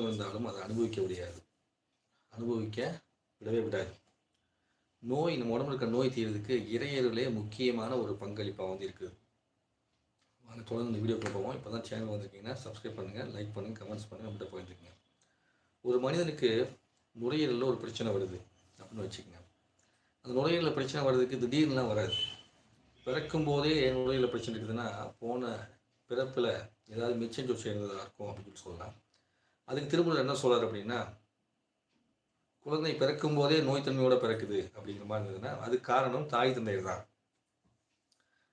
இருந்தாலும் அதை அனுபவிக்க முடியாது. அனுபவிக்க விடவே விடாது. நோய் நம்ம உடம்புல இருக்க நோய் தீர்றதுக்கு இறையர்களே முக்கியமான ஒரு பங்களிப்பாக வந்து இருக்குது. வாங்க தொடர்ந்து இந்த வீடியோ போவோம். இப்போ தான் சேனல் வந்திருக்கீங்கன்னா சப்ஸ்கிரைப் பண்ணுங்கள் லைக் பண்ணுங்கள் கமெண்ட்ஸ் பண்ணுங்கள் நம்மகிட்ட போயிருக்கீங்க ஒரு மனிதனுக்கு நுரையீரலில் ஒரு பிரச்சனை வருது அப்படின்னு வச்சுக்கோங்க. அந்த நுரையீரலில் பிரச்சனை வர்றதுக்கு திடீர்னுலாம் வராது. பிறக்கும் போதே என் நுரையீரலில் பிரச்சனை இருக்குதுன்னா போன பிறப்பில் ஏதாவது மிச்சம் சொச்சு இருந்ததாக இருக்கும் அப்படின்னு சொல்லலாம். அதுக்கு திருமணம் என்ன சொல்கிறார் அப்படின்னா குழந்தை பிறக்கும் போதே நோய்த்தன்மையோட பிறக்குது அப்படிங்கிற மாதிரி இருந்ததுன்னா அதுக்கு காரணம் தாய் தந்தையர் தான்.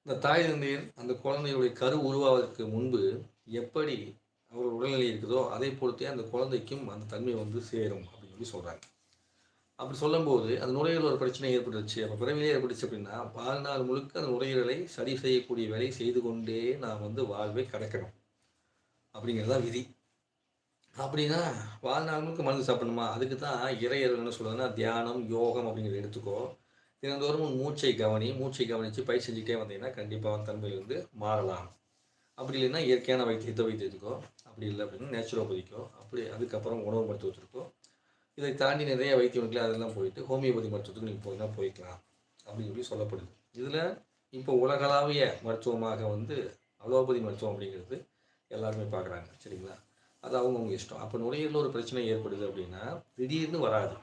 இந்த தாய் தந்தையர் அந்த குழந்தையுடைய கரு உருவாவதற்கு முன்பு எப்படி அவர் உடல்நிலை இருக்குதோ அதை பொறுத்தே அந்த குழந்தைக்கும் அந்த தன்மை வந்து சேரும் அப்படின்னு சொல்லி சொல்கிறாங்க அப்படி சொல்லும்போது அந்த நுரையீரல் ஒரு பிரச்சனை ஏற்பட்டுருச்சு. அப்போ பிறவிலே ஏற்பட்டுச்சு அப்படின்னா வாழ்நாள் முழுக்க அந்த நுரையீரலை சரி செய்யக்கூடிய வேலையை செய்து கொண்டே நான் வந்து வாழ்வை கடக்கணும். அப்படிங்கிறது தான் விதி. அப்படின்னா வாழ்நாள்களுக்கு மனது மருந்து சாப்பிடணுமா? அதுக்கு தான் இறையர்கள்னு என்ன தியானம் யோகம் அப்படிங்கிறத எடுத்துக்கோ. தினந்தோறும் மூச்சை கவனி மூச்சை கவனித்து பயிர் செஞ்சுக்கிட்டே வந்தீங்கன்னா கண்டிப்பாக தன்மை வந்து மாறலாம். அப்படி இல்லைன்னா இயற்கையான வைத்தியத்தை வைத்தியத்துக்கோ அப்படி இல்லை அப்படின்னா நேச்சுரோபதிக்கோ அப்படி அதுக்கப்புறம் உணவு மருத்துவத்திற்கோ இதை தாண்டி நிறைய வைத்தியம் அதெல்லாம் போயிட்டு ஹோமியோபதி மருத்துவத்துக்கு நீங்கள் போயினா போய்க்கலாம். அப்படின்னு சொல்லி சொல்லப்படுது. இதில் இப்போ உலகளாவிய மருத்துவமாக வந்து அலோபதி மருத்துவம் அப்படிங்கிறது எல்லாருமே பார்க்குறாங்க. சரிங்களா? அது அவங்கவுங்க இஷ்டம். அப்போ நுரையீரலில் ஒரு பிரச்சனை ஏற்படுது அப்படின்னா திடீர்னு வராது.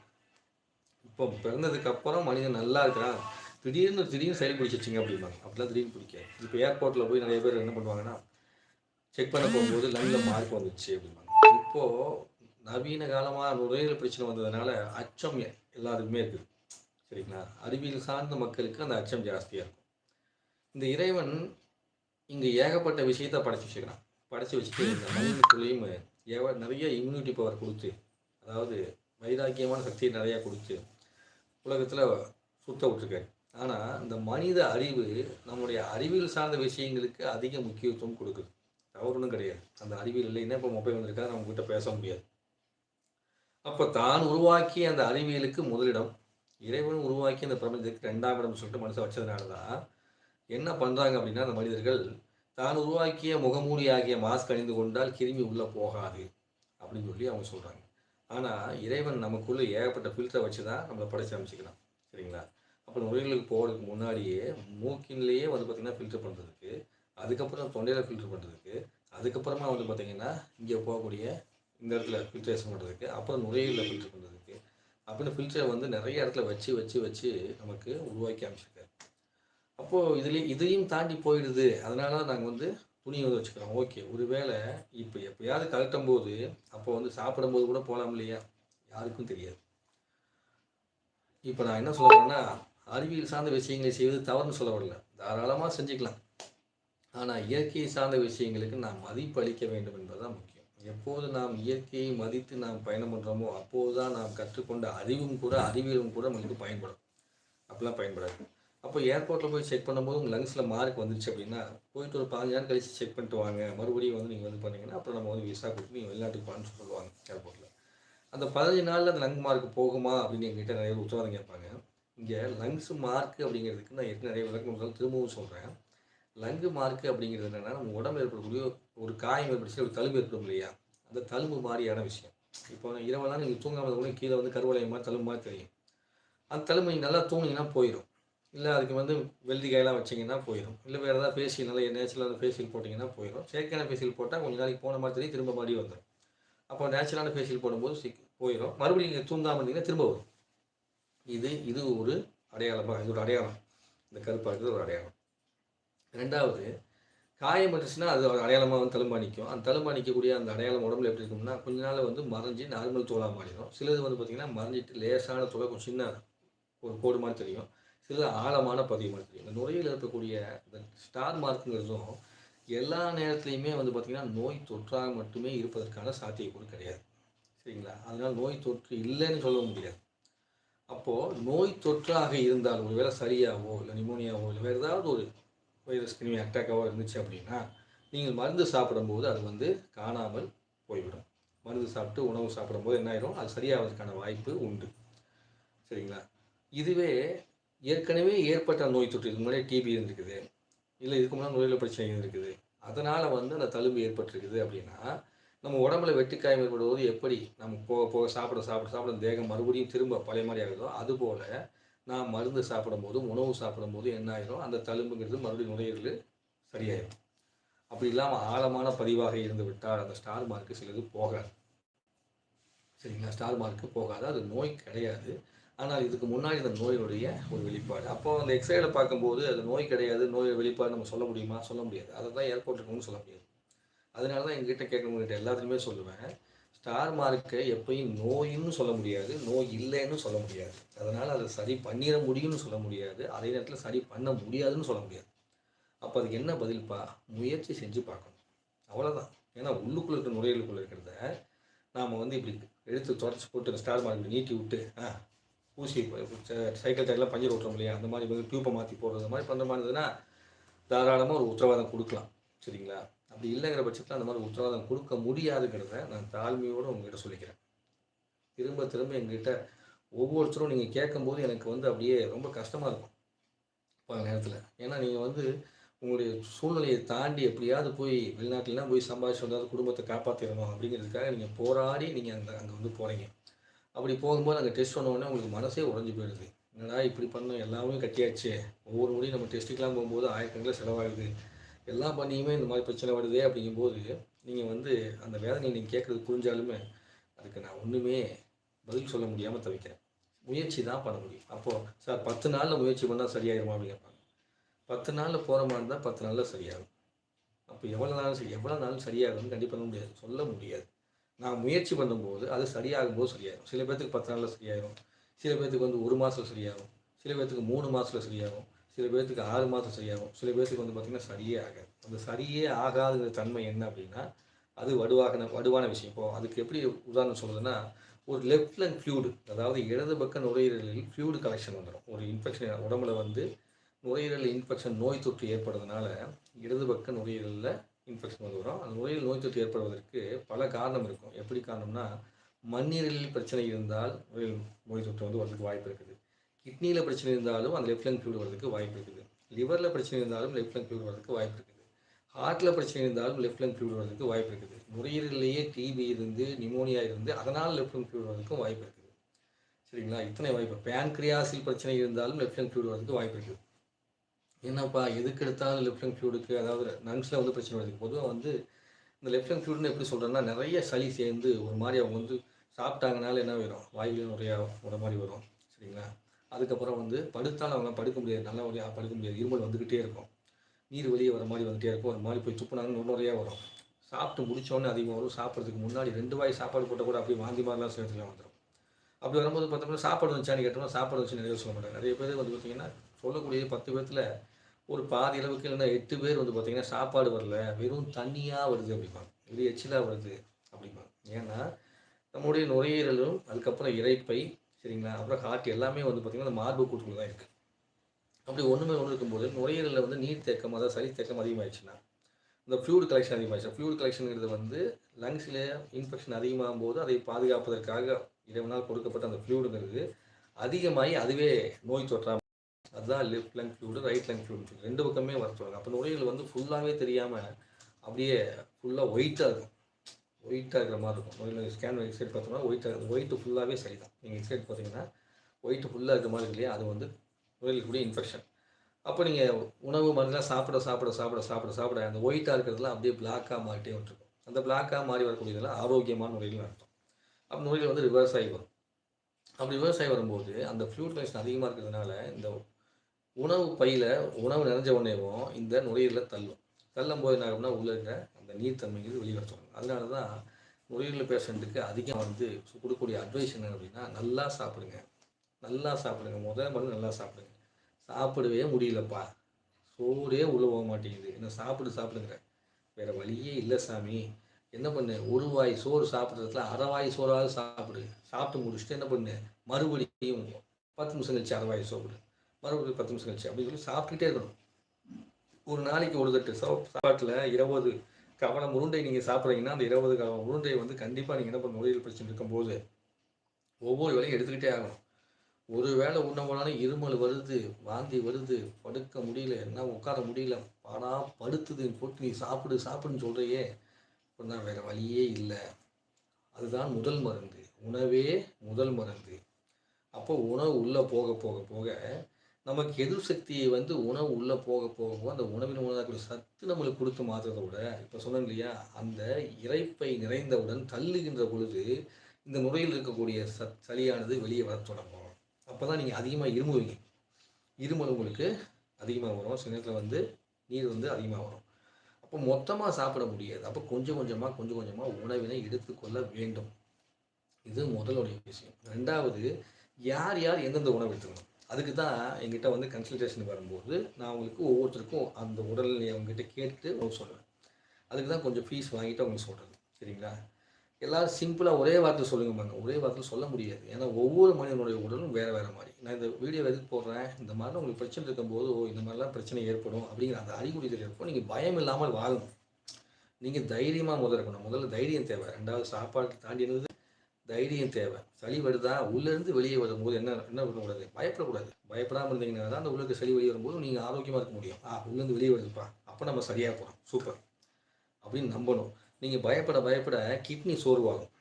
இப்போ பிறந்ததுக்கு அப்புறம் மனிதன் நல்லா இருக்கிறான். திடீர்னு திடீர்னு சளி பிடிச்சிச்சிங்க அப்படிம்பாங்க. அப்படிலாம் திடீர்னு பிடிக்காது. இப்போ ஏர்போர்ட்டில் போய் நிறைய பேர் என்ன பண்ணுவாங்கன்னா செக் பண்ண போகும்போது லங்கில் மார்க் வந்துச்சு அப்படிம்பாங்க. இப்போது நவீன காலமாக நுரையீரல் பிரச்சனை வந்ததுனால அச்சம் எல்லாருக்குமே இருக்குது. சரிங்களா? அறிவியல் சார்ந்த மக்களுக்கு அந்த அச்சம் ஜாஸ்தியாக இருக்கும். இந்த இறைவன் இங்கே ஏகப்பட்ட விஷயத்தை படைச்சு வச்சுக்கிறான் படைச்சி வச்சுட்டு இந்த மனிதனுக்குள்ளேயும் ஏவ நிறைய இம்யூனிட்டி பவர் கொடுத்து அதாவது வைராக்கியமான சக்தியை நிறையா கொடுத்து உலகத்தில் சுத்த விட்டுருக்காரு. ஆனால் இந்த மனித அறிவு நம்முடைய அறிவியல் சார்ந்த விஷயங்களுக்கு அதிக முக்கியத்துவம் கொடுக்குது. தவறுனும் கிடையாது. அந்த அறிவியல் இல்லைன்னா இப்போ மொபைல் வந்திருக்கா நம்ம கிட்ட பேச முடியாது. அப்போ தான் உருவாக்கிய அந்த அறிவியலுக்கு முதலிடம் இறைவன் உருவாக்கி அந்த பிரபஞ்சத்துக்கு ரெண்டாம் இடம் சொல்லிட்டு மனசை வச்சதுனால தான் என்ன பண்ணுறாங்க அப்படின்னா அந்த மனிதர்கள் தான் உருவாக்கிய முகமூடி ஆகிய மாஸ்க் அணிந்து கொண்டால் கிருமி உள்ளே போகாது அப்படின்னு சொல்லி அவங்க சொல்கிறாங்க ஆனால் இறைவன் நமக்குள்ளே ஏகப்பட்ட ஃபில்டரை வச்சு தான் நம்மளை படைச்சு அமைச்சிக்கலாம் சரிங்களா? அப்போ நுரையீரலுக்கு போகிறதுக்கு முன்னாடியே மூக்கின்லேயே வந்து பார்த்திங்கன்னா ஃபில்டர் பண்ணுறதுக்கு அதுக்கப்புறம் தொண்டையில் ஃபில்டர் பண்ணுறதுக்கு அதுக்கப்புறமா வந்து பார்த்திங்கன்னா இங்கே போகக்கூடிய இந்த இடத்துல ஃபில்ட்ரேஷன் பண்ணுறதுக்கு அப்புறம் நுரையீரலில் ஃபில்டர் பண்ணுறதுக்கு அப்படின்னு ஃபில்டரை வந்து நிறைய இடத்துல வச்சு வச்சு வச்சு நமக்கு உருவாக்கி அமைச்சிருக்காரு. அப்போது இதுலேயும் இதையும் தாண்டி போயிடுது. அதனால நாங்கள் வந்து துணி வந்து வச்சுக்கிறோம். ஓகே ஒருவேளை இப்போ எப்போயாவது கழட்டும் போது அப்போ வந்து சாப்பிடும்போது கூட போகலாம் இல்லையா? யாருக்கும் தெரியாது. இப்போ நான் என்ன சொல்ல வரேன்னா அறிவியல் சார்ந்த விஷயங்களை செய்வது தவறுன்னு சொல்ல வரல. தாராளமாக செஞ்சுக்கலாம். ஆனால் இயற்கையை சார்ந்த விஷயங்களுக்கு நாம் மதிப்பு அளிக்க வேண்டும் என்பதுதான் முக்கியம். எப்போது நாம் இயற்கையை மதித்து நாம் பயணம் பண்ணுறோமோ அப்போது தான் நாம் கற்றுக்கொண்ட அறிவும் கூட அறிவியலும் கூட நம்மளுக்கு பயன்படும். அப்படிலாம் பயன்படாது. அப்போ ஏர்போர்ட்டில் போய் செக் பண்ணும்போது உங்கள் லங்ஸில் மார்க் வந்துருச்சு அப்படின்னா போயிட்டு ஒரு பாஞ்சு நாள் கழிச்சு செக் பண்ணிட்டு வாங்க. மறுபடியும் வந்து நீங்கள் வந்து பண்ணிங்கன்னா அப்புறம் நம்ம வந்து விசா கொடுத்து நீங்கள் வெளிநாட்டுக்கு போகணும்னு சொல்லுவாங்க ஏர்போர்ட்டில் அந்த பதினஞ்சு நாளில் அந்த லங் மார்க் போகுமா அப்படின்னு எங்ககிட்ட நிறைய உத்தரவாதம் கேட்பாங்க. இங்கே லங்ஸ் மார்க் அப்படிங்கிறதுக்கு நான் ஏற்கனவே நிறைய விளக்கம் திரும்பவும் சொல்கிறேன் லங்கு மார்க் அப்படிங்கிறது என்னென்னா நம்ம உடம்புல ஏற்படக்கூடிய ஒரு காயம் ஏற்படுச்சு ஒரு தழும்பு ஏற்படும் இல்லையா? அந்த தழும்பு மாதிரியான விஷயம். இப்போ இரவு நாள் நீங்கள் தூங்காமல் கூட கீழே வந்து கருவளையம் தழும்பு மாதிரி தெரியும். அந்த தழும்பு நீங்கள் நல்லா தூங்கினீங்கன்னா போயிடும் இல்லை அதுக்கு வந்து வெள்ளி காயெல்லாம் வச்சிங்கன்னா போயிடும் இல்லை வேறு ஏதாவது ஃபேஷியல் நல்லா நேச்சுரலான ஃபேஷியல் போட்டிங்கன்னா போயிடும் செயற்கையான ஃபேஷியல் போட்டால் கொஞ்சம் நாளைக்கு போன மாதிரி தெரியும் திரும்ப மறுபடியும் வந்துடும் அப்போ நேச்சுரலான ஃபேஷியல் போடும்போது சீக் போயிடும் மறுபடியும் நீங்கள் தூங்காமல் இருந்தீங்கன்னா திரும்ப வரும். இது இது ஒரு அடையாளமாக இது ஒரு அடையாளம். இந்த கருப்பாக இருக்கிறது ஒரு அடையாளம். ரெண்டாவது காயம் பட்டுச்சுன்னா அது அடையாளமாக வந்து தழும்பா நிற்கும் அந்த தழும்பா நிற்கக்கூடிய அந்த அடையாளம் உடம்புல எப்படி இருக்கும்னா கொஞ்ச நாள் வந்து மறைஞ்சு நார்மல் தோலாக மாறிடும். சிலது வந்து பார்த்திங்கன்னா மறைஞ்சிட்டு லேசான தோலை கொஞ்சம் சின்ன ஒரு கோடு மாதிரி தெரியும். சில ஆழமான பதிவு மாதிரி. இந்த நுரையில் இருக்கக்கூடிய இந்த ஸ்டார் மார்க்குங்கிறதும் எல்லா நேரத்துலையுமே வந்து பார்த்திங்கன்னா நோய் தொற்றாக மட்டுமே இருப்பதற்கான சாத்தியக்கூறு கிடையாது. சரிங்களா? அதனால் நோய் தொற்று இல்லைன்னு சொல்ல முடியாது. அப்போது நோய் தொற்றாக இருந்தால் ஒருவேளை சரியாவோ இல்லை நிமோனியாவோ இல்லை வேறு ஏதாவது ஒரு வைரஸ் கிருமி அட்டாக்காவோ இருந்துச்சு அப்படின்னா நீங்கள் மருந்து சாப்பிடும்போது அது வந்து காணாமல் போய்விடும். மருந்து சாப்பிட்டு உணவு சாப்பிடும்போது என்ன ஆயிரும்? அது சரியாகிறதுக்கான வாய்ப்பு உண்டு. சரிங்களா? இதுவே ஏற்கனவே ஏற்பட்ட நோய் தொற்று இதுக்கு முன்னாடி டிபி இருந்திருக்குது. இல்லை இதுக்கு முன்னாடி நோயில் பிரச்சனை இருந்திருக்குது. அதனால் வந்து அந்த தழும்பு ஏற்பட்டிருக்குது அப்படின்னா நம்ம உடம்புல வெட்டுக்காயம் ஏற்படுவது எப்படி? நம்ம போக போக சாப்பிட சாப்பிட சாப்பிட தேகம் மறுபடியும் திரும்ப பழைய மாதிரி ஆகுதோ அதுபோல் நான் மருந்து சாப்பிடும்போது உணவு சாப்பிடும்போது என்ன ஆயிரும்? அந்த தழும்புங்கிறது மறுபடியும் நுரையீரல் சரியாயிடும் அப்படி இல்லாமல் ஆழமான பதிவாக இருந்து விட்டால் அந்த ஸ்டார் மார்க்கு சிலது போகாது. சரிங்களா? ஸ்டார் மார்க்கு போகாது. அது நோய் கிடையாது. ஆனால் இதுக்கு முன்னாடி இந்த நோயினுடைய ஒரு வெளிப்பாடு. அப்போ அந்த எக்ஸ்ரேல பார்க்கும்போது அது நோய் கிடையாது நோய் வெளிப்பாடு நம்ம சொல்ல முடியுமா? சொல்ல முடியாது. அதை தான் ஏர்போர்ட் இருக்கணும்னு சொல்ல முடியாது. அதனால தான் எங்ககிட்ட கேட்குறவங்ககிட்ட எல்லாத்துலேயுமே சொல்லுவேன். ஸ்டார் மார்க்கை எப்பயும் நோயின்னு சொல்ல முடியாது நோய் இல்லைன்னு சொல்ல முடியாது. அதனால் அதை சரி பண்ணிட முடியும்னு சொல்ல முடியாது. அதே நேரத்தில் சரி பண்ண முடியாதுன்னு சொல்ல முடியாது. அப்போ அதுக்கு என்ன பதில்ப்பா முயற்சி செஞ்சு பார்க்கணும். அவ்வளோதான் ஏன்னா உள்ளுக்குள்ள இருக்கிற நுரையீரலுக்குள்ள இருக்கிறத நாம் வந்து இப்படி எடுத்து தொடச்சி போட்டு ஸ்டார் மார்க் நீட்டி விட்டு ஆ ஊசி சைக்கிள் டயர்லாம் பஞ்சர் ஓட்டுறோம் இல்லையா? அந்த மாதிரி வந்து டியூப்பை மாற்றி போடுறது மாதிரி பண்ணுற மாதிரி இருந்ததுன்னா தாராளமாக ஒரு உத்தரவாதம் கொடுக்கலாம். சரிங்களா? அப்படி இல்லைங்கிற பட்சத்தில் அந்த மாதிரி உத்தரவாதம் கொடுக்க முடியாதுங்கிறத நான் தாழ்மையோடு உங்ககிட்ட சொல்லிக்கிறேன். திரும்ப திரும்ப எங்ககிட்ட ஒவ்வொருத்தரும் நீங்கள் கேட்கும்போது எனக்கு வந்து அப்படியே ரொம்ப கஷ்டமாக இருக்கும். பல நேரத்தில். ஏன்னா நீங்கள் வந்து உங்களுடைய சூழ்நிலையை தாண்டி எப்படியாவது போய் வெளிநாட்டிலாம் போய் சம்பாதிச்சு வந்தாவது குடும்பத்தை காப்பாற்றிடணும் அப்படிங்கிறதுக்காக நீங்கள் போராடி நீங்கள் அந்த அங்கே வந்து போகிறீங்க அப்படி போகும்போது அங்கே டெஸ்ட் பண்ண உடனே உங்களுக்கு மனசே உடஞ்சி போயிடுது. என்னடா இப்படி பண்ணோம்? எல்லாமே கட்டியாச்சு. ஒவ்வொரு முறையும் நம்ம டெஸ்ட்டுக்கெலாம் போகும்போது ஆயிரக்கணக்கில் செலவாகுது எல்லா பண்ணியுமே இந்த மாதிரி பிரச்சனை வருதே அப்படிங்கும்போது நீங்கள் வந்து அந்த வேதனையை நீங்கள் கேட்குறது புரிஞ்சாலுமே அதுக்கு நான் ஒன்றுமே பதில் சொல்ல முடியாமல் தவிக்கிறேன். முயற்சி தான் பண்ண முடியும். அப்போது சார் பத்து நாளில் முயற்சி பண்ணால் சரியாயிருமா? அப்படின்னு கேட்பாங்க. பத்து நாளில் போகிற மாதிரி இருந்தால் பத்து நாளில் சரியாகும். அப்போ எவ்வளோ நாளும் சரி எவ்வளோ நாளும் சரியாகும்னு கண்டிப்பாக முடியாது. சொல்ல முடியாது. நான் முயற்சி பண்ணும்போது அது சரியாகும் போது சரியாயிடும் சில பேர்த்துக்கு பத்து நாளில் சரியாயிடும் சில பேர்த்துக்கு வந்து ஒரு மாதத்தில் சரியாகும். சில பேர்த்துக்கு மூணு மாதத்தில் சரியாகும். சில பேர்த்துக்கு ஆறு மாதம் சரியாகும். சில பேர்த்துக்கு வந்து பார்த்திங்கன்னா சரியே ஆகாது. அந்த சரியே ஆகாதுங்கிற தன்மை என்ன அப்படின்னா அது வடுவாக வடுவான விஷயம். இப்போ அதுக்கு எப்படி உதாரணம் சொல்லுதுன்னா ஒரு லெஃப்ட் லங் ஃப்ளூடு அதாவது இடது பக்க நுரையீரலில் ஃப்ளூடு கலெக்ஷன் வந்துடும் ஒரு இன்ஃபெக்ஷன் உடம்புல வந்து நுரையீரல் இன்ஃபெக்ஷன் நோய் தொற்று ஏற்படுறதுனால இடது பக்க நுரையீரலில் இன்ஃபெக்ஷன் வந்து வரும். அந்த நுரையீரல் நோய் தொற்று ஏற்படுவதற்கு பல காரணம் இருக்கும். எப்படி காரணம்னா மண்ணீரலில் பிரச்சனை இருந்தால் நுரையீரல் நோய் தொற்று வந்து வரதுக்கு வாய்ப்பு இருக்குது. கிட்னியில் பிரச்சனை இருந்தாலும் அந்த லெஃப்ட் லங் ஃபியூல் வரதுக்கு வாய்ப்பு இருக்குது. லிவரில் பிரச்சனை இருந்தாலும் லெஃப்ட் லங் ஃபியூல் வரதுக்கு வாய்ப்பு இருக்குது. ஹார்ட்டில் பிரச்சனை இருந்தாலும் லெஃப்ட் லங் ஃபியூல் வரதுக்கு வாய்ப்பு இருக்குது. நுரையீரலையே டிபி இருந்து நிமோனியா இருந்து அதனால் லெஃப்ட் லங் ஃபியூல் வரதுக்கும் வாய்ப்பு இருக்குது. சரிங்களா? இத்தனை வாய்ப்பு. பேன்க்ரியாஸில் பிரச்சனை இருந்தாலும் லெஃப்ட் லங் ஃபியூல் வரதுக்கு வாய்ப்பு இருக்குது. என்னப்பா எதுக்கு எடுத்தாலும் லெஃப்ட் ஹேண்ட் ஃப்ளூடுக்கு அதாவது லங்ஸில் வந்து பிரச்சனை வருது பொதுவாக வந்து இந்த லெஃப்ட் ஹேண்ட் ஃப்ளூட்னு எப்படி சொல்கிறேன்னா நிறைய சளி சேர்ந்து ஒரு மாதிரி அவங்க வந்து சாப்பிட்டாங்கனால என்ன வரும் வாயில் நிறையா ஒரு மாதிரி வரும். சரிங்களா? அதுக்கப்புறம் வந்து படுத்தாலும் அவங்க படுக்க முடியாது. நல்ல வழியாக படுக்க முடியாது. இருமல் வந்துக்கிட்டே இருக்கும். நீர் வெளியே வர மாதிரி வந்துகிட்டே இருக்கும். ஒரு மாதிரி போய் துப்புனாங்கன்னு நிறையா வரும். சாப்பிட்டு முடித்தோன்னே அதிகமாக வரும். சாப்பிட்றதுக்கு முன்னாடி ரெண்டு வாய் சாப்பாடு போட்டால் கூட அப்படியே வாந்தி மாதிரிலாம் சேர்த்துலாம் வந்துடும் அப்படி வரும்போது பார்த்தோம்னா சாப்பாடு வந்துச்சான்னு கேட்டோம்னா சாப்பாடு வச்சு நிறைய சொல்ல மாட்டாங்க. நிறைய பேர் வந்து பார்த்திங்கன்னா சொல்லக்கூடிய பத்து பேர்த்தில் ஒரு பாதி அளவுக்கு இல்லைன்னா எட்டு பேர் வந்து பார்த்திங்கன்னா சாப்பாடு வரல வெறும் தண்ணியாக வருது அப்படிம்பாங்க. இது எச்சிலாக வருது அப்படிம்பாங்க. ஏன்னா நம்முடைய நுரையீரலும் அதுக்கப்புறம் இறைப்பை சரிங்களா? அப்புறம் ஹார்ட் எல்லாமே வந்து பார்த்திங்கன்னா அந்த மார்பு கூட்டுக்குள்ள தான் இருக்குது அப்படி ஒன்றுமே ஒன்று இருக்கும்போது நுரையீரலில் வந்து நீர் தேக்கம் அதாவது சளி தேக்கம் அதிகமாகிடுச்சுன்னா இந்த ஃப்ளூட் கலெக்ஷன் அதிகமாகிடுச்சு ஃப்ளூட் கலெக்ஷனுங்கிறது வந்து லங்ஸில் இன்ஃபெக்ஷன் அதிகமாகும் போது அதை பாதுகாப்பதற்காக இரவு நாள் கொடுக்கப்பட்ட அந்த ஃப்ளூடுங்கிறது அதிகமாகி அதுவே நோய் தொற்றாமல் அதுதான் left lung fluid right lung fluid ரெண்டு பக்கமே வர சொல்லுவாங்க அப்போ நுரையீரல் வந்து ஃபுல்லாகவே தெரியாமல் அப்படியே ஃபுல்லாக ஒயிட்டாக இருக்கும். ஒயிட்டாக இருக்கிற மாதிரி இருக்கும். நுரையீரல் ஸ்கேன் எக்ஸ்ரேட் பார்த்தோம்னா ஒயிட்டாக ஒயிட்டு ஃபுல்லாகவே சரி தான் நீங்கள் எக்ஸ்ரேட் பார்த்தீங்கன்னா ஒயிட்டு ஃபுல்லாக இருக்கிற மாதிரி இல்லையா? அது வந்து நுரையீரலுக்குரிய கூடிய இன்ஃபெக்ஷன் அப்போ நீங்கள் உணவு மருந்துலாம் சாப்பிட சாப்பிட சாப்பிட சாப்பிட சாப்பிட அந்த ஒயிட்டாக இருக்கிறதுலாம் அப்படியே பிளாக்காக மாறிட்டே வந்துருக்கும். அந்த பிளாக்காக மாறி வரக்கூடியதெல்லாம் ஆரோக்கியமான நுரையீரல் அர்த்தம். அப்போ நுரையீரல் வந்து ரிவர்ஸ் ஆகி வரும். அப்படி ரிவர்ஸ் ஆகி வரும்போது அந்த ஃப்ளூட் கலெக்ஷன் அதிகமாக இருக்கிறதுனால இந்த உணவு பையில் உணவு நிறைஞ்ச உடனேவும் இந்த நுரையீரலில் தள்ளும். தள்ளும் போது என்ன ஆகும்னா உள்ள இருக்கிற அந்த நீர்த்தன்மைகள் வெளியே வர அதனால தான் நுரையீரல் பேஷண்ட்டுக்கு அதிகம் வந்து கொடுக்கக்கூடிய அட்வைஸ் என்ன அப்படின்னா நல்லா சாப்பிடுங்க. நல்லா சாப்பிடுங்க. முதல் மருந்து நல்லா சாப்பிடுங்க. சாப்பிடவே முடியலப்பா. சோறே உள்ளே போக மாட்டேங்குது. என்ன சாப்பிடு சாப்பிடுங்கிற. வேறு வழியே இல்லை சாமி. என்ன பண்ணு? ஒரு வாய் சோறு சாப்பிட்றதுல அரை வாய் சோறாவது சாப்பிடு. சாப்பிட்டு முடிச்சுட்டு என்ன பண்ணு? மறுபடியும் பத்து நிமிஷம் கழிச்சு அரை வாய் சாப்பிடு மறுபடியும் பத்து நிமிஷம் கழிச்சு அப்படின்னு சொல்லி சாப்பிட்டுட்டே இருக்கணும். ஒரு நாளைக்கு ஒரு தட்டு சாப்பாட்டில் இருபது கவனம் உருண்டை நீங்கள் சாப்பிட்றீங்கன்னா அந்த இருபது கவனம் உருண்டையை வந்து கண்டிப்பாக நீங்கள் என்ன பண்ண நுரையீரல் பிரச்சனை இருக்கும்போது ஒவ்வொரு வேலையும் எடுத்துக்கிட்டே ஆகணும். ஒரு வேளை உண்ண போனாலும் இருமல் வருது வாந்தி வருது படுக்க முடியல என்ன உட்கார முடியல பாடா படுத்துது போட்டு நீ சாப்பிடு சாப்பிடுன்னு சொல்கிறையே அப்படின்னா வேறு வழியே இல்லை. அதுதான் முதல் மருந்து. உணவே முதல் மருந்து. அப்போ உணவு உள்ளே போக போக போக நமக்கு எதிர் சக்தியை வந்து உணவு உள்ளே போக போக அந்த உணவின் உணவாக்கூடிய சத்து நம்மளுக்கு கொடுத்து மாற்றுறதை விட இப்போ சொன்னேன் இல்லையா அந்த இறைப்பை நிறைந்தவுடன் தள்ளுகின்ற பொழுது இந்த முறையில் இருக்கக்கூடிய சத் சளியானது வெளியே வர தொடங்கும். அப்போ தான் நீங்கள் அதிகமாக இருமுவீங்க இருமல் உங்களுக்கு அதிகமாக வரும். சில நேரத்தில் வந்து நீர் வந்து அதிகமாக வரும். அப்போ மொத்தமாக சாப்பிட முடியாது. அப்போ கொஞ்சம் கொஞ்சமாக கொஞ்சம் கொஞ்சமாக உணவினை எடுத்துக்கொள்ள வேண்டும். இது முதலுடைய விஷயம். ரெண்டாவது யார் யார் எந்தெந்த உணவு எடுத்துக்கணும்? அதுக்கு தான் எங்கிட்ட வந்து கன்சல்டேஷன் வரும்போது நான் உங்களுக்கு ஒவ்வொருத்தருக்கும் அந்த உடல்நிலையை அவங்ககிட்ட கேட்டு உங்களுக்கு சொல்லுவேன் அதுக்கு தான் கொஞ்சம் ஃபீஸ் வாங்கிட்டு அவங்களுக்கு சொல்கிறது சரிங்களா? எல்லோரும் சிம்பிளாக ஒரே வார்த்தை சொல்லுங்க பாருங்க. ஒரே வார்த்தையில் சொல்ல முடியாது. ஏன்னா ஒவ்வொரு மனிதனுடைய உடலும் வேறு வேறு மாதிரி. நான் இந்த வீடியோ எதுக்கு போடுறேன்? இந்த மாதிரிலாம் உங்களுக்கு பிரச்சனை இருக்கும்போது ஓ இந்த மாதிரிலாம் பிரச்சனை ஏற்படும் அப்படிங்கிற அந்த அறிகுறிகள் இருக்கும். நீங்கள் பயம் இல்லாமல் வாழணும் நீங்கள் தைரியமாக முதல் இருக்கணும். முதல்ல தைரியம் தேவை. ரெண்டாவது சாப்பாடு தாண்டி இருந்தது தைரியம் தேவை. சளி வருதா? உள்ளேருந்து வெளியே வரும்போது என்ன என்ன பண்ணக்கூடாது? பயப்படக்கூடாது. பயப்படாமல் இருந்தீங்கன்னா தான் அந்த உள்ளுக்கு சளி வெளியே வரும்போது நீங்கள் ஆரோக்கியமாக இருக்க முடியும். ஆ உள்ளேருந்து வெளியே வருதுப்பா. அப்போ நம்ம சரியாக போகிறோம் சூப்பர். அப்படின்னு நம்பணும். நீங்கள் பயப்பட பயப்பட கிட்னி சோர்வாகும்.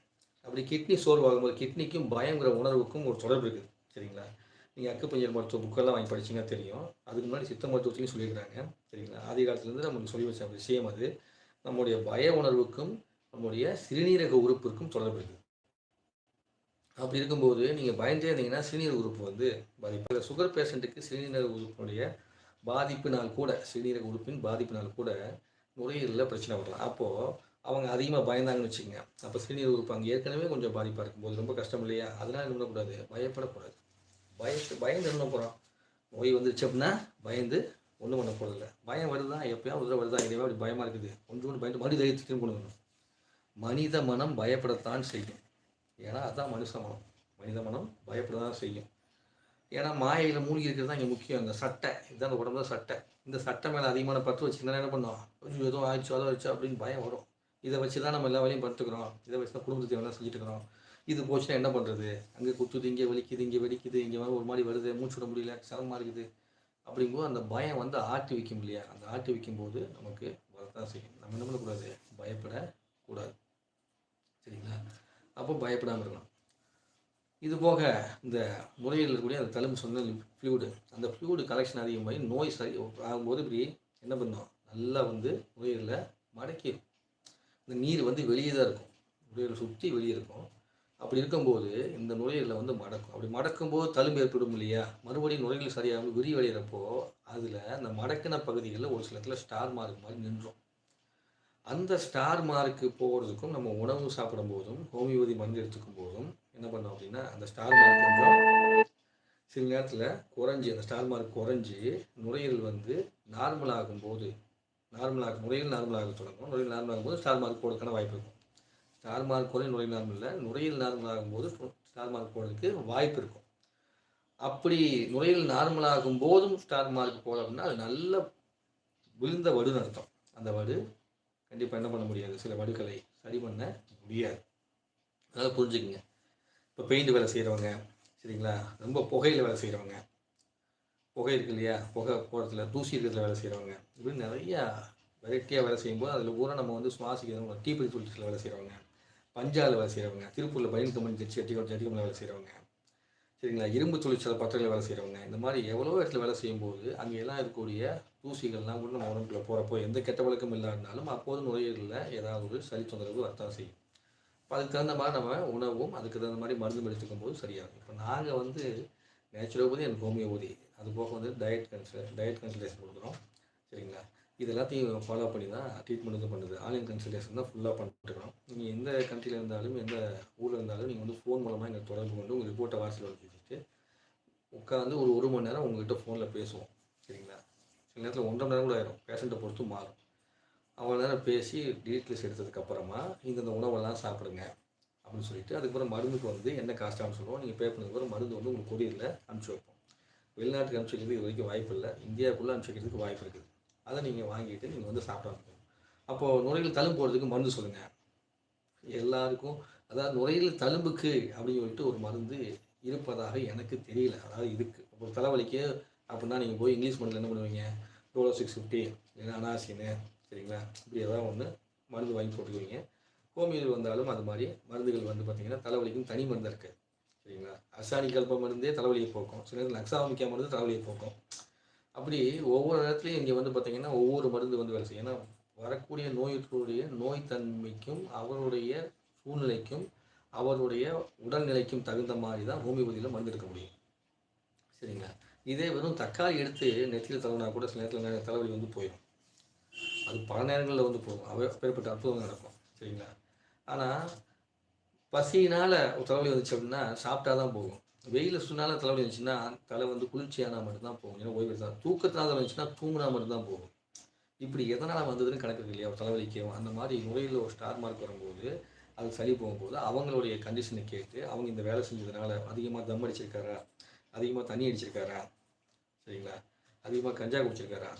அப்படி கிட்னி சோர்வாகும் போது கிட்னிக்கும் பயங்கிற உணர்வுக்கும் ஒரு தொடர்பு இருக்குது. சரிங்களா? நீங்கள் அக்குப்பஞ்சல் மருத்துவ புக்கெல்லாம் வாங்கி படிச்சீங்கன்னா தெரியும். அதுக்கு முன்னாடி சித்த மருத்துவத்துலையும் சொல்லியிருக்காங்க சரிங்களா? ஆதி காலத்துலேருந்து நம்மளுக்கு சொல்லி வச்ச விஷயம் அது. நம்முடைய பய உணர்வுக்கும் நம்முடைய சிறுநீரக உறுப்பிற்கும் தொடர்பு இருக்குது. அப்படி இருக்கும்போது நீங்கள் பயந்தே இருந்தீங்கன்னா சிறுநீர் உறுப்பு வந்து பாதிப்பு. சுகர் பேஷண்ட்டுக்கு சிறுநீரக உறுப்பினுடைய பாதிப்பினால் கூட சிறுநீரக உறுப்பின் பாதிப்பினால் கூட நுரையீரலில் பிரச்சனை வரலாம். அப்போது அவங்க அதிகமாக பயந்தாங்கன்னு வச்சுக்கோங்க. அப்போ சிறுநீர் உறுப்பு அங்கே ஏற்கனவே கொஞ்சம் பாதிப்பாக இருக்கும்போது ரொம்ப கஷ்டம் இல்லையா? அதனால் என்ன பண்ணக்கூடாது பயப்படக்கூடாது. பயத்து பயந்து என்ன போகிறோம் நோய் வந்துருச்சு அப்படின்னா பயந்து ஒன்றும் பண்ண போகிறதில்ல பயம் வருதா? எப்போயா ஒரு தடவை வருதா? இதுவே அப்படி பயமாக இருக்குது. கொஞ்சோண்டு பயந்து மனித தைரியத்தையும் கொண்டு வரணும் மனித மனம் பயப்படத்தான் செய்யும். ஏன்னா அதுதான் மனுஷ மனம். மனித மனம் பயப்பட தான் செய்யும். ஏன்னா மாயையில் மூழ்கி இருக்கிறது தான் இங்கே முக்கியம். இந்த சட்டை இதுதான் அந்த உடம்புல சட்டை. இந்த சட்டை மேலே அதிகமான பற்று வச்சுருந்தா என்ன பண்ணுவோம் கொஞ்சம் எதுவும் ஆயிடுச்சு அதை வச்சு அப்படின்னு பயம் வரும். இதை வச்சு தான் நம்ம எல்லா வேலையும் படுத்துக்கிறோம் இதை வச்சு தான் குடும்பத்தை வேலை செஞ்சுட்டு இருக்கிறோம். இது போச்சுன்னா என்ன பண்ணுறது அங்கே குத்துது இங்கே வலிக்குது இங்கே வெடிக்குது இங்கே வந்து ஒரு மாதிரி வருது மூச்சு விட முடியல சிரமமாக இருக்குது. அப்படிங்கும்போது அந்த பயம் வந்து ஆட்டி வைக்கும் இல்லையா? அந்த ஆட்டி வைக்கும்போது நமக்கு வரத்தான் செய்யும். நம்ம என்ன பண்ணக்கூடாது? பயப்படக்கூடாது. சரிங்களா? அப்போ பயப்படாமல் இருக்கணும் இது போக இந்த முறையில் இருக்கக்கூடிய அந்த தழும்பு சொன்ன ஃப்ளூடு அந்த ஃப்ளூடு கலெக்ஷன் அதிகமாகி நோய் சரி ஆகும்போது இப்படி என்ன பண்ணும்? நல்லா வந்து நுரையீரலில் மடக்கிடும் இந்த நீர் வந்து வெளியே தான் இருக்கும். நுரையீரலை சுற்றி வெளியே இருக்கும். அப்படி இருக்கும்போது இந்த நுரையீரலை வந்து மடக்கும். அப்படி மடக்கும்போது தழும்பு ஏற்படும் இல்லையா? மறுபடியும் நுரையீரல் விரி விரிவடைகிறப்போ அதில் அந்த மடக்கின பகுதிகளில் ஒரு சில இடத்துல ஸ்டார் மார்க் மாதிரி நின்றோம். அந்த ஸ்டார் மார்க்கு போகிறதுக்கும் நம்ம உணவு சாப்பிடும் போதும் ஹோமியோபதி மருந்து எடுத்துக்கும் போதும் என்ன பண்ணோம் அப்படின்னா அந்த ஸ்டார் மார்க் கொஞ்சம் சில நேரத்தில் குறைஞ்சி அந்த ஸ்டார் மார்க் குறைஞ்சி நுரையீரல் வந்து நார்மல் ஆகும்போது நார்மல் நுரையீரல் நார்மலாக தொடங்கும். நுரையீரல் நார்மல் ஆகும்போது ஸ்டார் மார்க் போடுறதுக்கான வாய்ப்பு இருக்கும். ஸ்டார் மார்க் குறைய நுரையீரல் நார்மல் இல்லை. நுரையீரல் நார்மல் ஆகும்போது ஸ்டார் மார்க் போடுறதுக்கு வாய்ப்பு இருக்கும். அப்படி நுரையீரல் நார்மல் ஆகும் போதும் ஸ்டார் மார்க் போட அப்படின்னா அது நல்ல விழுந்த வடுன்னு அர்த்தம். அந்த வடு கண்டிப்பாக என்ன பண்ண முடியாது. சில வடுக்களை சரி பண்ண முடியாது. அதனால் புரிஞ்சுக்குங்க. இப்போ பெயிண்ட் வேலை செய்கிறவங்க சரிங்களா? ரொம்ப புகையில் வேலை செய்கிறவங்க புகை இருக்கு இல்லையா? புகை போகிறதுல தூசி இருக்கிறதுல வேலை செய்கிறவங்க இப்படின்னு நிறையா வெரைட்டியாக வேலை செய்யும்போது அதில் பூரா நம்ம வந்து சுவாசிக்கிறவங்க டீபடி தொழிற்சியில் வேலை செய்கிறவங்க பஞ்சாவில் வேலை செய்கிறவங்க திருப்பூரில் பயன் கம்பெனி ஜட்சி அட்டி ஜட்டி வேலை செய்கிறவங்க சரிங்களா? இரும்பு தொழிற்சாலை பத்திரங்களில் வேலை செய்கிறவங்க இந்த மாதிரி எவ்வளோ இடத்துல வேலை செய்யும்போது அங்கே எல்லாம் இருக்கக்கூடிய தூசிகள்லாம் கூட நம்ம உடம்புக்குள்ள போகிறப்போ எந்த கெட்ட பழக்கம் இல்லாட்டினாலும் அப்போது நுரையீரலில் ஏதாவது ஒரு சளி தொந்தரவு வரத்தான் செய்யும். இப்போ அதுக்கு தகுந்த மாதிரி நம்ம உணவும் அதுக்கு தகுந்த மாதிரி மருந்து எடுத்துக்கும் போது சரியாகும். இப்போ நாங்கள் வந்து நேச்சுரோபதி எனக்கு ஹோமியோபதி அது போக வந்து டயட் கன்சல் டயட் கன்சல்டேஷன் கொடுக்குறோம். சரிங்களா? இது எல்லாத்தையும் ஃபாலோ பண்ணி தான் ட்ரீட்மெண்ட் வந்து பண்ணுது. ஆன்லைன் கன்சல்டேஷன் தான் ஃபுல்லாக பண்ணிட்டுருக்கோம். நீங்கள் எந்த கண்ட்ரியில் இருந்தாலும் எந்த ஊரில் இருந்தாலும் நீங்கள் வந்து ஃபோன் மூலமாக எங்களை தொடர்பு கொண்டு உங்கள் ரிப்போர்ட்டை வாட்ஸ்அப்பில் வச்சுட்டு உட்காந்து ஒரு ஒரு மணி நேரம் உங்கள்கிட்ட ஃபோனில் பேசுவோம். சில நேரத்தில் ஒன்றரை நேரம் கூட ஆயிரும். பேஷண்ட்டை பொறுத்து மாறும். அவ்வளோ நேரம் பேசி டீட்டெயில்ஸ் எடுத்ததுக்கப்புறமா இந்தந்த உணவெல்லாம் சாப்பிடுங்க. அப்படின்னு சொல்லிட்டு அதுக்கப்புறம் மருந்துக்கு வந்து என்ன காஸ்ட்டான்னு சொல்லுவோம். நீங்கள் பே பண்ணதுக்கப்புறம் மருந்து வந்து உங்களுக்கு கொரியரில் அனுப்பிச்சி வைப்போம். வெளிநாட்டுக்கு அனுப்பிச்சி வைக்கிறதுக்கு இது வரைக்கும் வாய்ப்பு இல்லை. இந்தியாவுக்குள்ளே அனுப்பிச்சி வைக்கிறதுக்கு வாய்ப்பு இருக்குது. அதை நீங்கள் வாங்கிட்டு நீங்கள் வந்து சாப்பிட அப்போது நுரையில் தழும்பு போகிறதுக்கு மருந்து சொல்லுங்கள் எல்லாருக்கும் அதாவது நுரையில் தழும்புக்கு அப்படின்னு சொல்லிட்டு ஒரு மருந்து இருப்பதாக எனக்கு தெரியல. அதாவது இதுக்கு இப்போ தலைவலிக்கு அப்படின்னா நீங்கள் போய் இங்கிலீஷ் மருந்தில் என்ன பண்ணுவீங்க? டோலோ சிக்ஸ் ஃபிஃப்டி இல்லைன்னா அனாசின்னு சரிங்களா? இப்படி ஏதாவது ஒன்று மருந்து வாங்கி போட்டுக்குவீங்க. ஹோமியோவில் வந்தாலும் அது மாதிரி மருந்துகள் வந்து பார்த்திங்கன்னா தலைவலிக்கும் தனி மருந்து இருக்குது சரிங்களா? அசானி கல்ப மருந்தே தலைவலியை போக்கும். சில நேரத்தில் அக்ஸாமிக்கா மருந்து தலைவலியை போக்கும். அப்படி ஒவ்வொரு இடத்துலையும் இங்கே வந்து பார்த்திங்கன்னா ஒவ்வொரு மருந்து வந்து வேலை செய்யும். ஏன்னா வரக்கூடிய நோயுடைய நோய் தன்மைக்கும் அவருடைய சூழ்நிலைக்கும் அவருடைய உடல்நிலைக்கும் தகுந்த மாதிரி தான் ஹோமியோபதியில் மருந்து எடுக்க முடியும் சரிங்களா? இதே வெறும் தக்காளி எடுத்து நெத்தியில் தடவினா கூட சில நேரத்தில் தலைவலி வந்து போயிடும். அது பல நேரங்களில் வந்து போகும். அவ அப்பேற்பட்ட அற்புதம் நடக்கும். சரிங்களா? ஆனால் பசியினால் தலைவலி வந்துச்சு அப்படின்னா சாப்பிட்டா தான் போகும். வெயில் சுனால தலைவலி வந்துச்சுன்னா தலை வந்து குளிர்ச்சியானா மட்டும்தான் போகும். ஏன்னா ஓய்வு தான் தூக்கத்தினால வந்துச்சுன்னா தூங்கினா மட்டும்தான் போகும். இப்படி எதனால் வந்ததுன்னு கணக்கு இல்லையா? ஒரு தலைவலிக்கும் அந்த மாதிரி நுரையில் ஒரு ஸ்டார் மார்க் வரும்போது அது சளி போகும்போது அவங்களுடைய கண்டிஷனை கேட்டு அவங்க இந்த வேலை செஞ்சதுனால அதிகமாக தம் அடிச்சிருக்காரா? அதிகமாக தண்ணி அடிச்சிருக்காரா? சரிங்களா? அதிகமாக கஞ்சா குடிச்சிருக்காரா?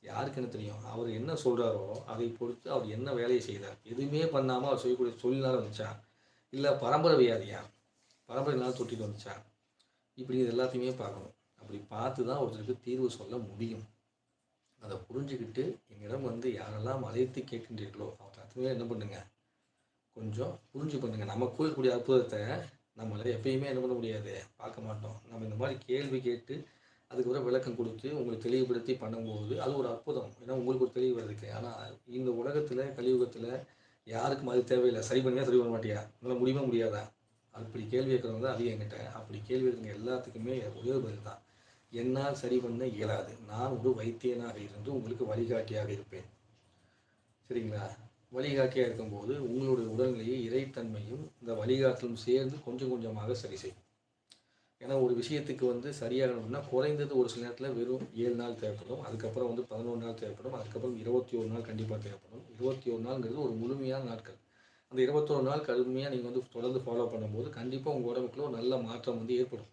யாருக்கு என்ன தெரியும்? அவர் என்ன சொல்கிறாரோ அதை பொறுத்து அவர் என்ன வேலையை செய்தார்? எதுவுமே பண்ணாமல் அவர் சொல்லக்கூடிய தொழிலாக வந்துச்சா? இல்லை பரம்பரை வியாதியா? பரம்பரைனால தொட்டிட்டு வந்துச்சா? இப்படி இது எல்லாத்தையுமே பார்க்கணும். அப்படி பார்த்து தான் ஒருத்தருக்கு தீர்வு சொல்ல முடியும். அதை புரிஞ்சுக்கிட்டு என்னிடம் வந்து யாரெல்லாம் அழைத்து கேட்கின்றீர்களோ அவங்க அத்தனை என்ன பண்ணுங்க? கொஞ்சம் புரிஞ்சு பண்ணுங்கள் நம்ம கூறக்கூடிய அற்புதத்தை நம்மளால் எப்பயுமே என்ன பண்ண முடியாது? பார்க்க மாட்டோம். நம்ம இந்த மாதிரி கேள்வி கேட்டு அதுக்கப்புறம் விளக்கம் கொடுத்து உங்களுக்கு தெளிவுபடுத்தி பண்ணும்போது அது ஒரு அற்புதம். ஏன்னா உங்களுக்கு ஒரு தெளிவு வருதுக்கு ஆனால் இந்த உலகத்தில் கலியுகத்தில் யாருக்கும் அது தேவையில்லை. சரி பண்ணியா சரி பண்ண மாட்டியா? உங்களால் முடியுமா முடியாதா? அப்படி கேள்வி கேட்குறவங்க தான் அதிகம் என்கிட்ட. அப்படி கேள்வி இருக்கிற எல்லாத்துக்குமே ஒரே ஒரு பதில் தான். என்னால் சரி பண்ண இயலாது. நான் ஒரு வைத்தியனாக இருந்து உங்களுக்கு வழிகாட்டியாக இருப்பேன். சரிங்களா? வழிகாட்டியாக இருக்கும்போது உங்களுடைய உடல்நிலையை இறைத்தன்மையும் இந்த வழிகாட்டலும் சேர்ந்து கொஞ்சம் கொஞ்சமாக சரி செய்யும். ஏன்னா ஒரு விஷயத்துக்கு வந்து சரியாகணும்னா குறைந்தது ஒரு சில நேரத்தில் வெறும் ஏழு நாள் தேவைப்படும். அதுக்கப்புறம் வந்து பதினோரு நாள் தேவைப்படும். அதுக்கப்புறம் இருபத்தி ஒரு நாள் கண்டிப்பாக தேவைப்படும். இருபத்தி ஒரு நாள்ங்கிறது ஒரு முழுமையான நாட்கள். அந்த இருபத்தொரு நாள் கடுமையாக நீங்கள் வந்து தொடர்ந்து ஃபாலோ பண்ணும்போது கண்டிப்பாக உங்கள் உடம்புக்குள்ள ஒரு நல்ல மாற்றம் வந்து ஏற்படும்.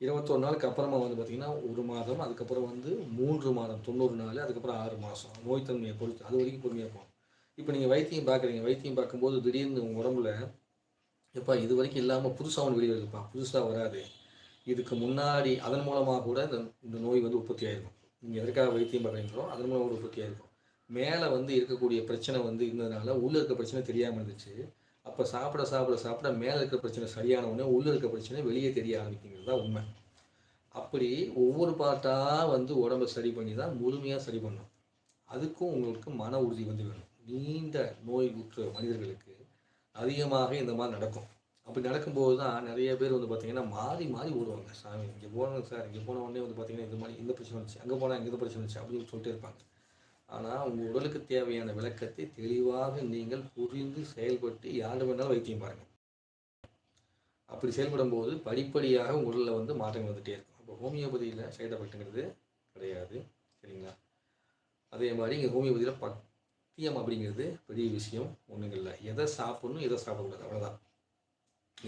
இருபத்தொரு நாளுக்கு அப்புறமா வந்து பார்த்திங்கன்னா ஒரு மாதம் அதுக்கப்புறம் வந்து மூன்று மாதம் தொண்ணூறு நாள் அதுக்கப்புறம் ஆறு மாதம் நோய் தன்மையை பொறுத்து அது வரைக்கும் பொறுமையாக போகும் இப்போ நீங்கள் வைத்தியம் பார்க்குறீங்க வைத்தியம் பார்க்கும்போது திடீர்னு உங்கள் உடம்புல எப்பா இது வரைக்கும் இல்லாமல் புதுசாக ஒன்று வெளியே புதுசாக வராது. இதுக்கு முன்னாடி அதன் மூலமாக கூட இந்த இந்த நோய் வந்து உற்பத்தி ஆயிருக்கும். நீங்கள் எதற்காக வைத்தியம் பார்க்குறீங்களோ அதன் மூலமாக கூட உற்பத்தி ஆயிருக்கும். மேலே வந்து இருக்கக்கூடிய பிரச்சனை வந்து இருந்ததுனால உள்ளே இருக்க பிரச்சனை தெரியாமல் இருந்துச்சு. அப்போ சாப்பிட சாப்பிட சாப்பிட மேலே இருக்கிற பிரச்சனை சரியான உடனே உள்ளே இருக்க பிரச்சனை வெளியே தெரிய ஆரம்பிக்குங்கிறது தான் உண்மை. அப்படி ஒவ்வொரு பாட்டாக வந்து உடம்பை சரி பண்ணி தான் முழுமையாக சரி பண்ணும். அதுக்கும் உங்களுக்கு மன உறுதி வந்து வேணும். நீண்ட நோய் உற்ற மனிதர்களுக்கு அதிகமாக இந்த மாதிரி நடக்கும். அப்படி நடக்கும்போது தான் நிறைய பேர் வந்து பார்த்திங்கன்னா மாறி மாறி ஓடுவாங்க. சாமி இங்கே போனோம் சார் இங்கே போன உடனே வந்து பார்த்தீங்கன்னா இது மாதிரி இந்த பிரச்சனை வந்துச்சு அங்கே போனால் இங்கே பிரச்சனை வந்துச்சு அப்படின்னு சொல்லிட்டு இருப்பாங்க. ஆனால் உங்கள் உடலுக்கு தேவையான விளக்கத்தை தெளிவாக நீங்கள் புரிந்து செயல்பட்டு யார் வேணாலும் வைத்தியம் பாருங்கள் அப்படி செயல்படும் போது படிப்படியாக உங்கள் உடலில் வந்து மாற்றங்கள் வந்துகிட்டே இருக்கும். அப்போ ஹோமியோபதியில் சைடு எஃபெக்ட்டுங்கிறது கிடையாது. சரிங்களா? அதே மாதிரி இங்கே ஹோமியோபதியில் பக் பத்தியம் அப்படிங்கிறது பெரிய விஷயம். ஒன்றும் இல்லை எதை சாப்பிட்ணும் எதை சாப்பிடக்கூடாது. அவ்வளோதான்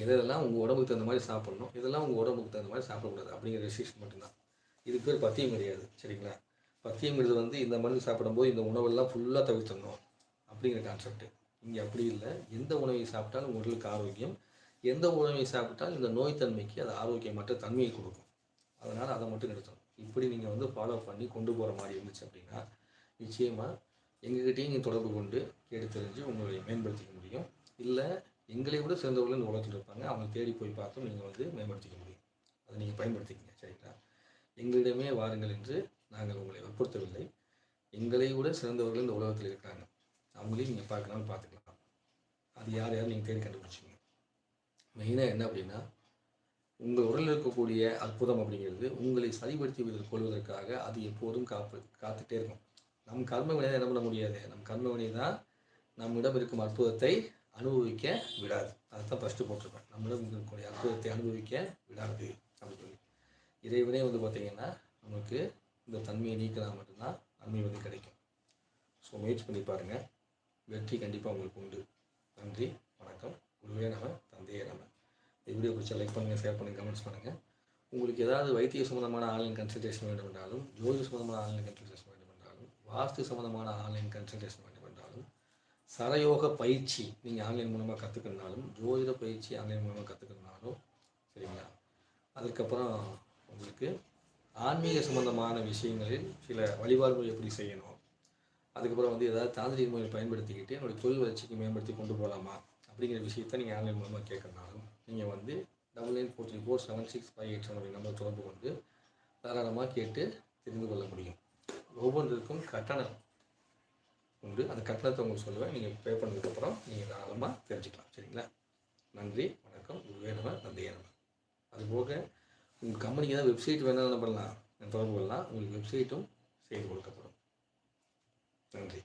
எதெல்லாம் உங்கள் உடம்புக்கு தகுந்த மாதிரி சாப்பிட்ணும் இதெல்லாம் உங்கள் உடம்புக்கு தகுந்த மாதிரி சாப்பிடக்கூடாது அப்படிங்கிற ரெஸ்ட்ரிக்ஷன் மட்டும்தான். இது பேர் பத்தியம் கிடையாது. சரிங்களா? பத்தியங்கிறது வந்து இந்த மருந்து சாப்பிடும்போது இந்த உணவெல்லாம் ஃபுல்லாக தவிர்த்தணும் அப்படிங்கிற கான்செப்ட் இங்கே அப்படி இல்லை. எந்த உணவை சாப்பிட்டாலும் உடலுக்கு ஆரோக்கியம். எந்த உணவை சாப்பிட்டாலும் இந்த நோய்த்தன்மைக்கு அது ஆரோக்கியமற்ற தன்மையை கொடுக்கும். அதனால் அதை மட்டும் நிறுத்தணும். இப்படி நீங்கள் வந்து ஃபாலோ பண்ணி கொண்டு போகிற மாதிரி இருந்துச்சு அப்படின்னா நிச்சயமாக எங்ககிட்டயும் நீங்கள் தொடர்பு கொண்டு கேட்டு தெரிஞ்சு உங்களை மேம்படுத்திக்க முடியும். இல்லை எங்களை விட சிறந்தவர்கள் இந்த உலகத்தில் இருப்பாங்க. அவங்க தேடி போய் பார்த்தும் நீங்கள் வந்து மேம்படுத்திக்க முடியும். அதை நீங்கள் பயன்படுத்திக்கங்க சரிங்களா? எங்களிடமே வாருங்கள் என்று நாங்கள் உங்களை வற்புறுத்தவில்லை. எங்களை விட சிறந்தவர்கள் இந்த உலகத்தில் இருக்காங்க. அவங்களையும் நீங்கள் பார்க்கலாம்னு பார்த்துக்கலாம். அது யார் யார் நீங்கள் தேடி கண்டுபிடிச்சிங்க மெயினாக என்ன அப்படின்னா உங்கள் உடலில் இருக்கக்கூடிய அற்புதம் அப்படிங்கிறது உங்களை சரிபடுத்தி கொள்வதற்காக அது எப்போதும் காப்பு காத்துட்டே இருக்கும். நம் கர்ம வினை என்ன பண்ண முடியாது? நம் கர்ம வினை தான் நம்மிடம் இருக்கும் அற்புதத்தை அனுபவிக்க விடாது. அதுதான் ஃபஸ்ட்டு போட்டிருப்பேன் நம்மிடம் இருக்கக்கூடிய அற்புதத்தை அனுபவிக்க விடாது அப்படின்னு சொல்லி. இறைவனே வந்து பார்த்தீங்கன்னா நமக்கு இந்த தன்மையை நீக்கினா மட்டும்தான் நன்மை வந்து கிடைக்கும். ஸோ முயற்சி பண்ணி பாருங்கள் வெற்றி கண்டிப்பாக உங்களுக்கு உண்டு. நன்றி வணக்கம். குருவே நம்ம தந்தையே நம்ம இந்த வீடியோ பிடிச்சா லைக் பண்ணுங்கள் ஷேர் பண்ணுங்கள் கமெண்ட்ஸ் பண்ணுங்கள் உங்களுக்கு ஏதாவது வைத்திய சம்மந்தமான ஆன்லைன் கன்சல்டேஷன் வேண்டும் என்றாலும் ஜோதி சம்மந்தமான ஆன்லைன் கன்சல்டேஷன் வாஸ்து சம்மந்தமான ஆன்லைன் கன்சல்டேஷன் வேண்டும் என்றாலும் சரயோக பயிற்சி நீங்கள் ஆன்லைன் மூலமாக கற்றுக்கணுனாலும் ஜோதிட பயிற்சி ஆன்லைன் மூலமாக கற்றுக்கணுனாலும் சரிங்களா? அதுக்கப்புறம் உங்களுக்கு ஆன்மீக சம்பந்தமான விஷயங்களில் சில வழிபாடுகள் எப்படி செய்யணும்? அதுக்கப்புறம் வந்து ஏதாவது தாந்திரிக முறையை பயன்படுத்திக்கிட்டு என்னுடைய தொழில் வளர்ச்சிக்கு மேம்படுத்தி கொண்டு போகலாமா அப்படிங்கிற விஷயத்த நீங்கள் ஆன்லைன் மூலமாக கேட்கறனாலும் நீங்கள் வந்து double nine four three four seven six five eight seven number தொடர்பு கொண்டு தாராளமாக கேட்டு தெரிந்து கொள்ள முடியும். ஒவ்வொன்றுக்கும் கட்டணம் உண்டு. அந்த கட்டணத்தை உங்களுக்கு சொல்லுவேன். நீங்கள் பே பண்ணதுக்கப்புறம் நீங்கள் தாராளமாக தெரிஞ்சுக்கலாம். சரிங்களா? நன்றி வணக்கம். வேணுமா நன்றி நம்ம அதுபோக உங்கள் கம்பெனிக்கு ஏதாவது வெப்சைட் வேணாலும் என்ன பண்ணலாம். தொடர்பு கொள்ளலாம் உங்களுக்கு வெப்சைட்டும் செய்து கொடுக்கப்படும். நன்றி.